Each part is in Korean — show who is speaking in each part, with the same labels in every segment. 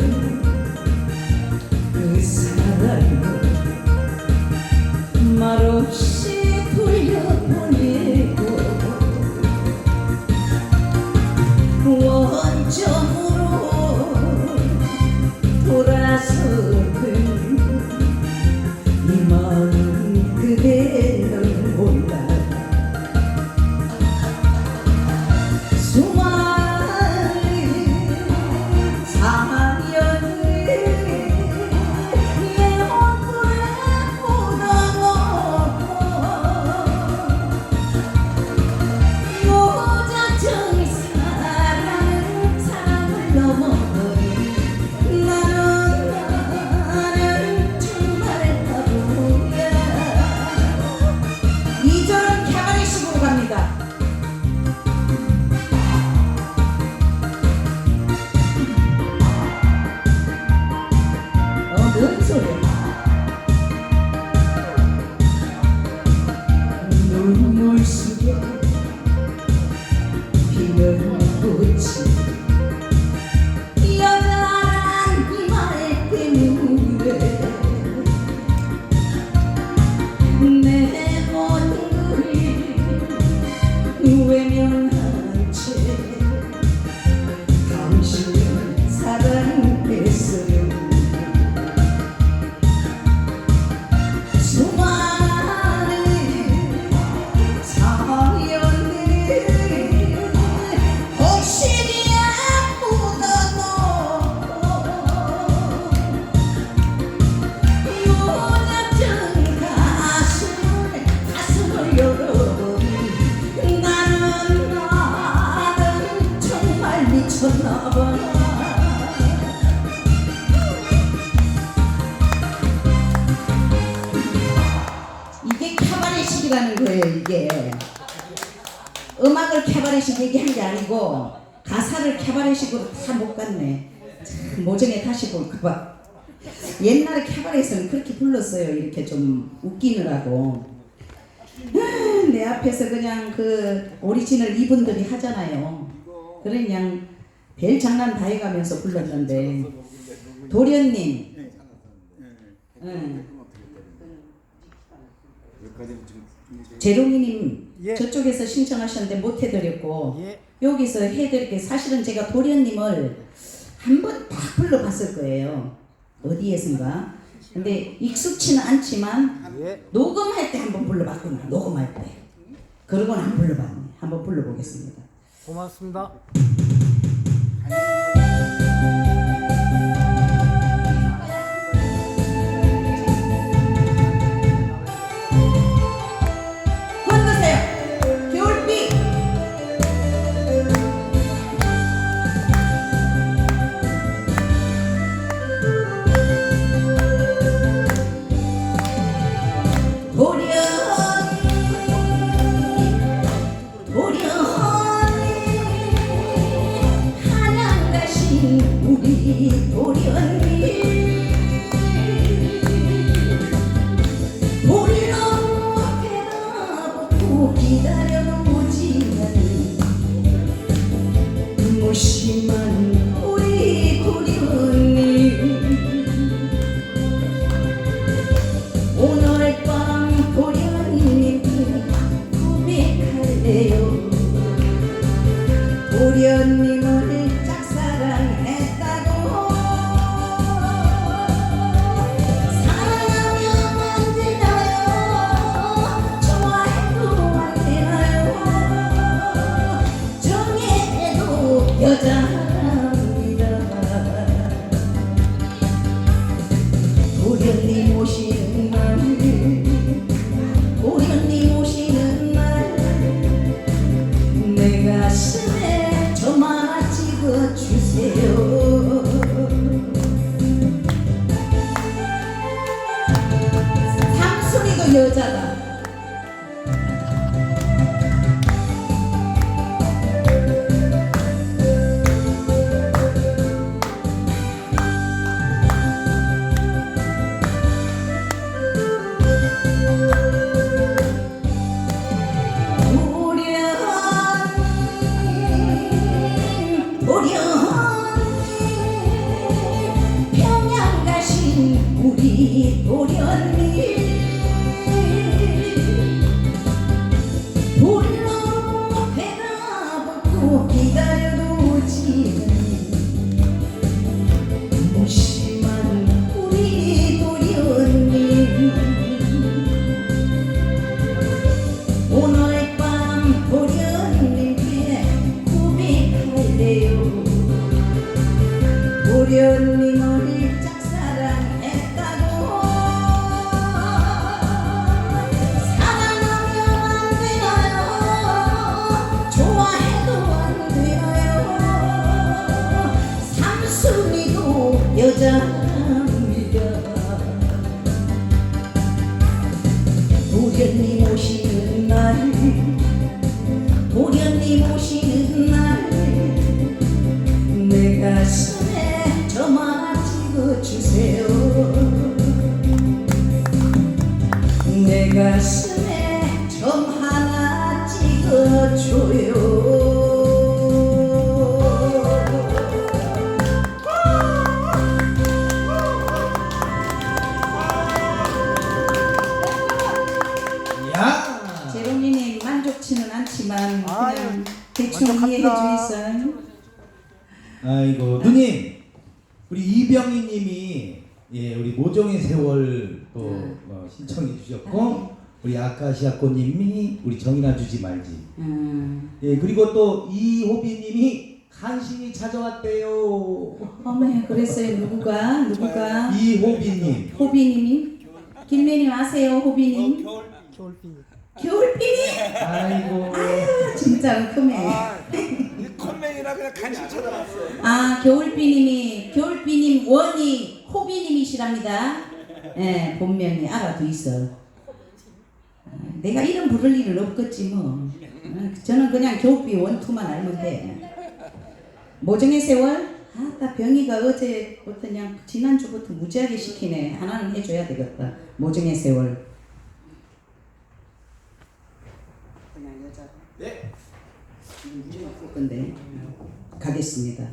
Speaker 1: Thank you. 이게 캐바레식 이라는 거예요 이게. 음악을 캐바레식 얘기한 게 아니고 가사를 캐바레식으로 다 못 갔네. 참, 모정에 다시 볼까봐. 옛날에 캐바레에서는 그렇게 불렀어요 이렇게 좀 웃기느라고. 아, 내 앞에서 그냥 그 오리지널 이분들이 하잖아요. 그냥 별 장난 다 해가면서 불렀는데. 도련님.
Speaker 2: 좀
Speaker 1: 재롱이님
Speaker 3: 예.
Speaker 1: 저쪽에서 신청하셨는데 못 해드렸고
Speaker 3: 예.
Speaker 1: 여기서 해드릴게. 사실은 제가 도련님을 한번딱 불러봤을 거예요. 어디에선가. 근데 익숙치는 않지만
Speaker 3: 예.
Speaker 1: 녹음할 때 한 번 불러봤구나 녹음할 때. 그러고는 안 불러봤네. 한번 불러보겠습니다.
Speaker 3: 고맙습니다.
Speaker 1: 무심 여자입니다. 도련님 오시는 날 도련님 오시는 날 내 가슴에 점 하나 찍어주세요. 내 가슴 않지만
Speaker 3: 아유,
Speaker 1: 그냥 대충 이해해
Speaker 3: 만족합니다.
Speaker 1: 주이소
Speaker 2: 아이고 누님! 우리 이병희님이 예 우리 모종의 세월 또 어, 신청해 주셨고 우리 아카시아 꽃님이 우리 정이나 주지 말지.
Speaker 1: 음.
Speaker 2: 예 그리고 또 이호비님이 간신히 찾아왔대요.
Speaker 1: 어머 그랬어요. 누구가? 누구가?
Speaker 2: 이호비님.
Speaker 1: 호비님이? 길매님 아세요? 호비님?
Speaker 3: 겨울비.
Speaker 1: 겨울비님
Speaker 2: 아이고.
Speaker 1: 아유 진짜 은큼해.
Speaker 3: 아, 이 컴맹이라 그냥 간신 찾아봤어요.
Speaker 1: 아 겨울비님이 겨울비님 원이 호비님이시랍니다. 예 본명이 알아도 있어. 아, 내가 이름 부를 일은 없겠지 뭐. 아, 저는 그냥 겨울비 원투만 알면 돼. 모정의 세월? 아나 병이가 어제부터 그냥 지난주부터 무지하게 시키네. 하나는 해줘야 되겠다. 모정의 세월 그냥 여자로 네풀 건데 가겠습니다.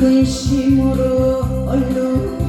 Speaker 1: 근심으로 얼른